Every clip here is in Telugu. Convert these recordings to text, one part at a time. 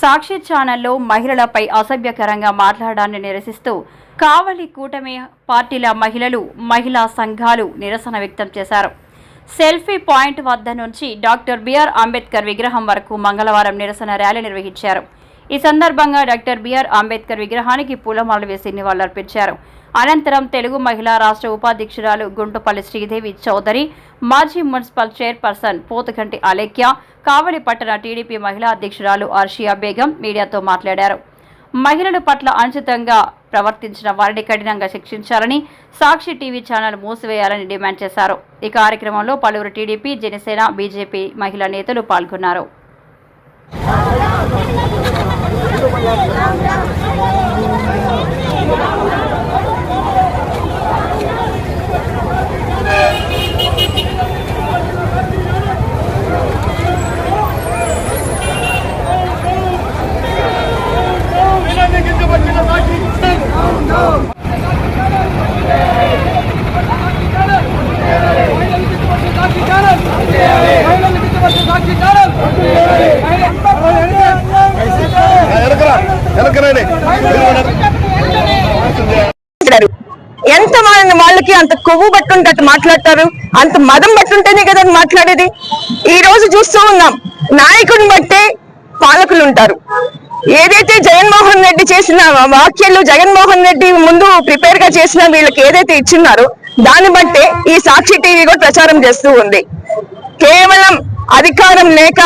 సాక్షి ఛానల్లో మహిళలపై అసభ్యకరంగా మాట్లాడడాన్ని నిరసిస్తూ కావలి కూటమి పార్టీల మహిళలు మహిళా సంఘాలు నిరసన వ్యక్తం చేశారు. సెల్ఫీ పాయింట్ వద్ద నుంచి డాక్టర్ బిఆర్ అంబేద్కర్ విగ్రహం వరకు మంగళవారం నిరసన ర్యాలీ నిర్వహించారు. ఈ సందర్భంగా డాక్టర్ బిఆర్ అంబేద్కర్ విగ్రహానికి పూలమాలలు వేసి నివాళులర్పించారు. అనంతరం తెలుగు మహిళా రాష్ట్ర ఉపాధ్యక్షురాలు గుంటుపల్లి శ్రీదేవి చౌదరి మాజీ మున్సిపల్ చైర్పర్సన్ పోతుగంటి అలేఖ్య కావలి పట్టణ టీడీపీ మహిళా అధ్యక్షురాలు ఆర్షియా బేగం మీడియాతో మాట్లాడారు. మహిళల పట్ల అనుచితంగా ప్రవర్తించిన వారిని కఠినంగా శిక్షించాలని సాక్షి టీవీ ఛానల్ మూసివేయాలని డిమాండ్ చేశారు. ఈ కార్యక్రమంలో పలువురు టీడీపీ జనసేన బీజేపీ మహిళా నేతలు పాల్గొన్నారు. ఎంత మంది వాళ్ళకి అంత కొవ్వు పట్టుంటే మాట్లాడతారు? అంత మదం పట్టుంటేనే కదా మాట్లాడేది? ఈ రోజు చూస్తూ ఉన్నాం. నాయకుడిని బట్టే పాలకులు ఉంటారు. ఏదైతే జగన్మోహన్ రెడ్డి చేసిన వాక్యాలు జగన్మోహన్ రెడ్డి ముందు ప్రిపేర్గా చేసిన వీళ్ళకి ఏదైతే ఇచ్చిన్నారో దాన్ని బట్టే ఈ సాక్షి టీవీ కూడా ప్రచారం చేస్తూ ఉంది. కేవలం అధికారం లేక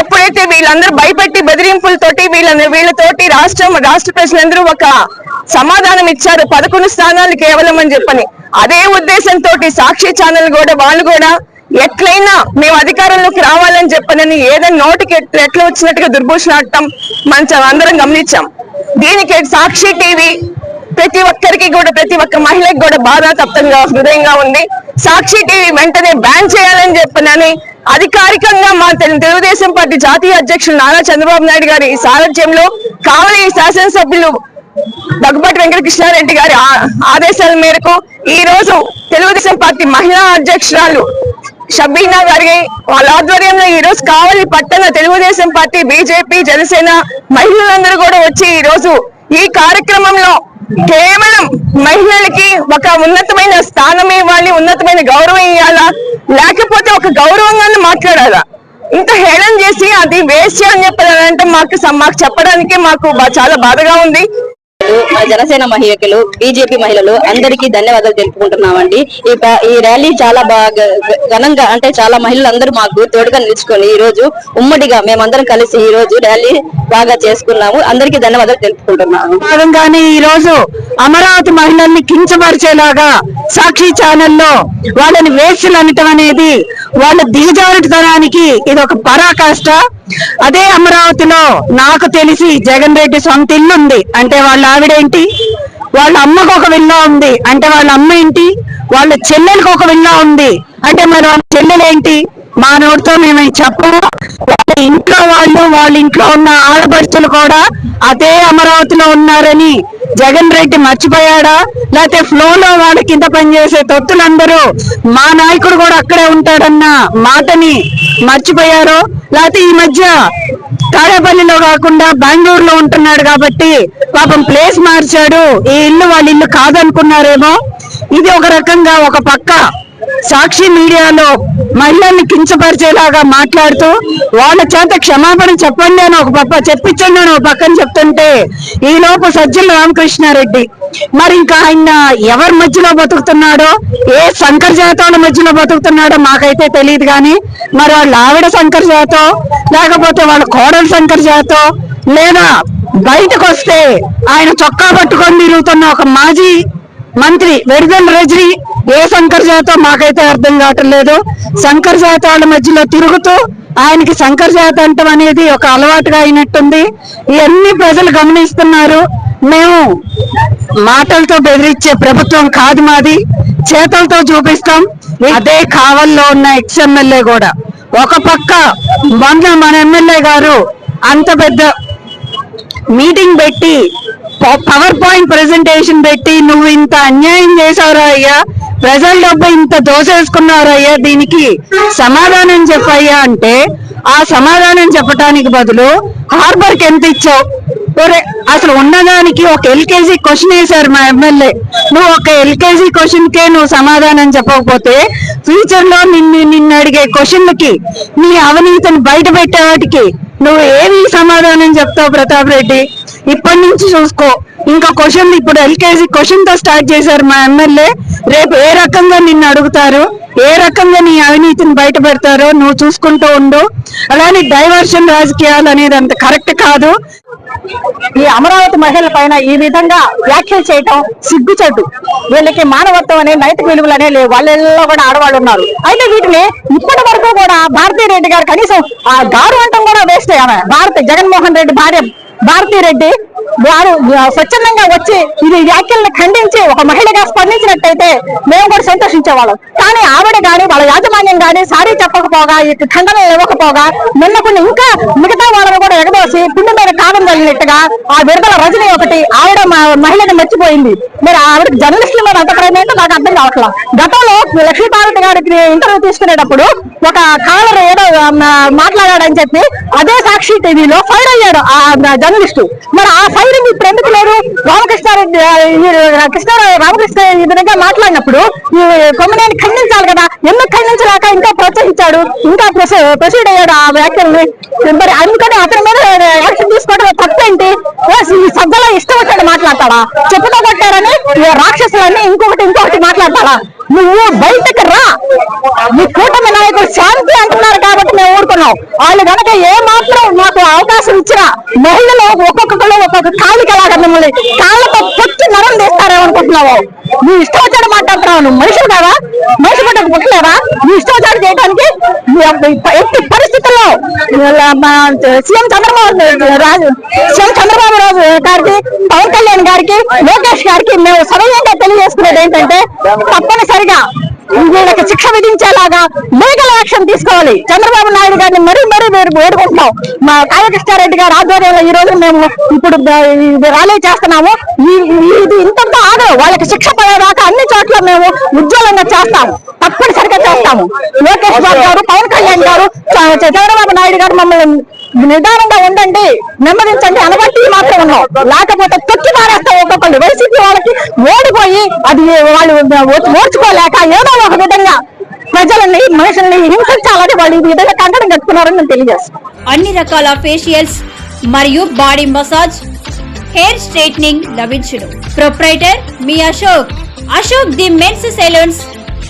ఎప్పుడైతే వీళ్ళందరూ భయపెట్టి బెదిరింపులతోటి వీళ్ళని వీళ్ళతోటి రాష్ట్రం రాష్ట్ర ప్రజలందరూ ఒక సమాధానం ఇచ్చారు పదకొండు స్థానాలు కేవలం అని చెప్పని. అదే ఉద్దేశంతో సాక్షి ఛానల్ కూడా వాళ్ళు కూడా ఎట్లయినా మేము అధికారంలోకి రావాలని చెప్పనని ఏదైనా నోటికి ఎట్లా వచ్చినట్టుగా దుర్భూషణాడటం మనం అందరం గమనించాం. దీనికి సాక్షి టీవీ ప్రతి ఒక్కరికి కూడా ప్రతి ఒక్క మహిళకి కూడా బాధాతప్తంగా హృదయంగా ఉంది. సాక్షి టీవీ వెంటనే బ్యాన్ చేయాలని చెప్పనని అధికారికంగా మా తెలుగుదేశం పార్టీ జాతీయ అధ్యక్షులు నారా చంద్రబాబు నాయుడు గారి సారథ్యంలో కావలి శాసనసభ్యులు దగ్గుబాటి వెంకటకృష్ణారెడ్డి గారి ఆ- ఆదేశాల మేరకు ఈ రోజు తెలుగుదేశం పార్టీ మహిళా అధ్యక్షురాలు షబీనా గారి వాళ్ళ ఆధ్వర్యంలో ఈ రోజు కావలి పట్టణ తెలుగుదేశం పార్టీ బీజేపీ జనసేన మహిళలందరూ కూడా వచ్చి ఈ రోజు ఈ కార్యక్రమంలో కేవలం మహిళలకి ఒక ఉన్నతమైన స్థానం ఇవ్వాలి ఉన్నతమైన గౌరవం ఇవ్వాలా? లేకపోతే ఒక గౌరవంగానే మాట్లాడాలా? ఇంత హేళన చేసి అది వేస్ట్ అని చెప్పాలంటే మాకు మాకు చెప్పడానికి మాకు చాలా బాధగా ఉంది. జనసేన మహిళలు బీజేపీ మహిళలు అందరికీ ధన్యవాదాలు తెలుపుకుంటున్నామండి. ఈ ఈ ర్యాలీ చాలా బాగా ఘనంగా అంటే చాలా మహిళలు మాకు తోడుగా నిలుచుకొని ఈ రోజు ఉమ్మడిగా మేమందరం కలిసి ఈ రోజు ర్యాలీ బాగా చేసుకున్నాము. అందరికీ ధన్యవాదాలు తెలుపుకుంటున్నాము భాగంగానే ఈ రోజు అమరావతి మహిళల్ని కించపరిచేలాగా సాక్షి ఛానల్లో వాళ్ళని వేస్టులు అనటం అనేది వాళ్ళ దిగజారుతనానికి ఇది ఒక పరాకాష్ట. అదే అమరావతిలో నాకు తెలిసి జగన్ రెడ్డి సొంత ఇల్లు ఉంది. అంటే వాళ్ళ ఆవిడేంటి వాళ్ళ అమ్మకు ఒక విల్లా ఉంది. అంటే వాళ్ళ అమ్మ ఏంటి? వాళ్ళ చెల్లెలకు ఒక విల్లా ఉంది. అంటే మరి వాళ్ళ చెల్లెలేంటి మా నోటితో మేము చెప్పము. వాళ్ళ ఇంట్లో వాళ్ళు వాళ్ళ ఇంట్లో ఉన్న ఆడపడుచులు కూడా అదే అమరావతిలో ఉన్నారని జగన్ రెడ్డి మర్చిపోయాడా? లేకపోతే ఫ్లో లో వాళ్ళ కింద పనిచేసే తొత్తులందరూ మా నాయకుడు కూడా అక్కడే ఉంటాడన్న మాటని మర్చిపోయారో? లేకపోతే ఈ మధ్య తాడేపల్లిలో కాకుండా బెంగళూరులో ఉంటున్నాడు కాబట్టి పాపం ప్లేస్ మార్చాడు. ఈ ఇల్లు వాళ్ళ ఇల్లు కాదనుకున్నారేమో. ఇది ఒక రకంగా ఒక పక్క సాక్షి మీడియాలో మహిళల్ని కించపరిచేలాగా మాట్లాడుతూ వాళ్ళ చేత క్షమాపణ చెప్పండి అని ఒక పక్క చెప్పించండి అని ఒక పక్కన చెప్తుంటే ఈ లోపు సజ్జల రామకృష్ణారెడ్డి మరి ఇంకా ఆయన ఎవరి మధ్యలో బతుకుతున్నాడో ఏ శంకర్ జాతోల మధ్యలో బతుకుతున్నాడో మాకైతే తెలియదు కానీ మరి వాళ్ళ ఆవిడ శంకర్ జాతో లేకపోతే వాళ్ళ కోడలు శంకర్ జాతో లేదా బయటకు వస్తే ఆయన చొక్కా పట్టుకొని తిరుగుతున్న ఒక మాజీ మంత్రి వెరిదల్ రజని ఏ శంకర్ జాత మాకైతే అర్థం కావటం లేదు. శంకర్ జాత వాళ్ళ మధ్యలో తిరుగుతూ ఆయనకి శంకర్ జాత అంటం అనేది ఒక అలవాటుగా అయినట్టుంది. ఇవన్నీ ప్రజలు గమనిస్తున్నారు. మేము మాటలతో బెదిరించే ప్రభుత్వం కాదు మాది. చేతలతో చూపిస్తాం. అదే కావల్లో ఉన్న ఎక్స్ ఎమ్మెల్యే కూడా. ఒక పక్క మొన్న మన ఎమ్మెల్యే గారు అంత పెద్ద మీటింగ్ పెట్టి పవర్ పాయింట్ ప్రెజెంటేషన్ పెట్టి నువ్వు ఇంత అన్యాయం చేసావురా అయ్యా. ప్రజల డబ్బు ఇంత దోసేసుకున్నారా అయ్యా దీనికి. సమాధానం చెప్పయ్యా అంటే ఆ సమాధానం చెప్పడానికి బదులు హార్బర్కి ఎంత ఇచ్చావు? ఒరే అసలు ఉన్నదానికి ఒక ఎల్కేజీ క్వశ్చన్ వేశారు మా ఎమ్మెల్యే. నువ్వు ఒక ఎల్కేజీ క్వశ్చన్ కే నువ్వు సమాధానం చెప్పకపోతే ఫ్యూచర్లో నిన్ను నిన్ను అడిగే క్వశ్చన్లకి నీ అవినీతిని బయట పెట్టే వాటికి నువ్వు ఏమి సమాధానం చెప్తావు ప్రతాప్ రెడ్డి? ఇప్పటి నుంచి చూసుకో. ఇంకా క్వశ్చన్ ఇప్పుడు ఎల్కేజీ క్వశ్చన్తో స్టార్ట్ చేశారు మా ఎమ్మెల్యే. రేపు ఏ రకంగా నిన్ను అడుగుతారు? ఏ రకంగా నీ అవినీతిని బయట పెడతారో నువ్వు చూసుకుంటూ ఉండు. అలానే డైవర్షన్ రాజకీయాలు అనేది అంత కరెక్ట్ కాదు. ఈ అమరావతి మహిళల పైన ఈ విధంగా వ్యాఖ్యలు చేయటం సిగ్గుచెట్టు వీళ్ళకి మానవత్వం అనే నైతిక విలువలు అనే లేవు. వాళ్ళెల్లో కూడా ఆడవాళ్ళు ఉన్నారు. అయితే వీటిని ఇప్పటి వరకు కూడా భారతీ రెడ్డి గారు కనీసం ఆ గారు అంటాం కూడా వేస్ట్ ఆమె. భారత జగన్మోహన్ రెడ్డి భార్య భారతీ రెడ్డి వారు స్వచ్ఛందంగా వచ్చి ఇది వ్యాఖ్యలను ఖండించి ఒక మహిళగా స్పందించినట్టయితే మేము కూడా సంతోషించేవాళ్ళం. కానీ ఆవిడ గాని వాళ్ళ యాజమాన్యం గాని సారీ చెప్పకపోగా ఈ ఖండనలు ఇవ్వకపోగా నిన్న కొన్ని ఇంకా మిగతా వాళ్ళని కూడా ఎగదోసి పిండి మీద కాలం తగిలినట్టుగా ఆ విడుదల రజని ఒకటి ఆవిడ మా- మహిళని మర్చిపోయింది. మరి ఆవిడ జర్నలిస్టుల మీద అంత నాకు అర్థం కావట్లా. గతంలో లక్ష్మీపార్వతి గారికి ఇంటర్వ్యూ తీసుకునేటప్పుడు ఒక కాలర్ ఏదో మాట్లాడాడని చెప్పి అదే సాక్షి టీవీలో ఫైర్ అయ్యాడు ఆ జర్నలిస్టు మరి ఆ ఫైరింగ్ ఇప్పుడు ఎందుకు లేదు రామకృష్ణారెడ్డి ఈ కృష్ణ రామకృష్ణ ఈ విధంగా మాట్లాడినప్పుడు ఈ కొమ్మనేని ఖండించాలి కదా ఎందుకు ఖండించలేక ఇంకా ప్రోత్సహించాడు? ఇంకా ప్రొసీడ్ అయ్యాడు ఆ వ్యాఖ్యల్ని. మరి అందుకని అతని మీద యాక్షన్ తీసుకోవడం తప్పేంటి? ఈ సభలో ఇష్టం వచ్చినట్టు మాట్లాడతాడా చెప్పుతో కొట్టారని రాక్షసులన్నీ ఇంకొకటి ఇంకొకటి మాట్లాడతాడా నువ్వు బయటకు రా! నీ కూటమి నాయకుడు శాంతి అంటున్నారు కాబట్టి మేము ఊరుకున్నాం వాళ్ళు కనుక ఏ మాత్రం మాకు అవకాశం ఇచ్చినా మహిళలు ఒక్కొక్కరు ఒక్కొక్క కాలికి ఎలాగ మిమ్మల్ని కాళ్ళతో పొచ్చి నరం తీస్తారేమో అనుకుంటున్నావు. నీ ఇష్టం వచ్చాడు మాట్లాడుతున్నావు నువ్వు మనిషి కదా? మనిషి పట్టకు పుట్టలేదా నువ్వు ఇష్టం వచ్చాడు చేయడానికి ఎట్టి పరిస్థితుల్లో సీఎం చంద్రబాబు రాజు సీఎం చంద్రబాబు రాజు గారికి పవన్ కళ్యాణ్ గారికి లోకేష్ గారికి మేము సరళంగా తెలియజేసుకునేది ఏంటంటే తప్పనిసరిగా వీళ్ళకి శిక్ష విధించేలాగా లీగల్ యాక్షన్ తీసుకోవాలి. చంద్రబాబు నాయుడు గారిని మరీ మరీ మీరు వేడుకుంటున్నాం. మా కాళకృష్ణారెడ్డి గారి ఆధ్వర్యంలో ఈ రోజు మేము ఇప్పుడు ర్యాలీ చేస్తున్నాము. ఇది ఇంతంతా ఆగదు. వాళ్ళకి శిక్ష పడేదాకా అన్ని చోట్ల మేము ఉజ్వలంగా చేస్తాము చేస్తాము. లోకేష్ బాబు గారు పవన్ కళ్యాణ్ గారు చంద్రబాబు నాయుడు గారు మమ్మల్ని నిదానంగా ఉండండి నెమ్మదించండి అనబట్టి మాత్రం ఉన్నాం. లేకపోతే తొక్కి మారేస్తాం ఒక్కొక్కళ్ళు. వైసీపీ వాళ్ళకి ఓడిపోయి అది వాళ్ళు ఓర్చుకోలేక ఏదో ఒక విధంగా ప్రజలని మనుషుల్ని హింసించాలని వాళ్ళు ఈ విధంగా కంకణం కట్టుకున్నారని నేను తెలియజేస్తాను. అన్ని రకాల ఫేషియల్స్ మరియు బాడీ మసాజ్ హెయిర్ స్ట్రైట్నింగ్ లభించును. Proprietor me Ashok. Ashok the men's salons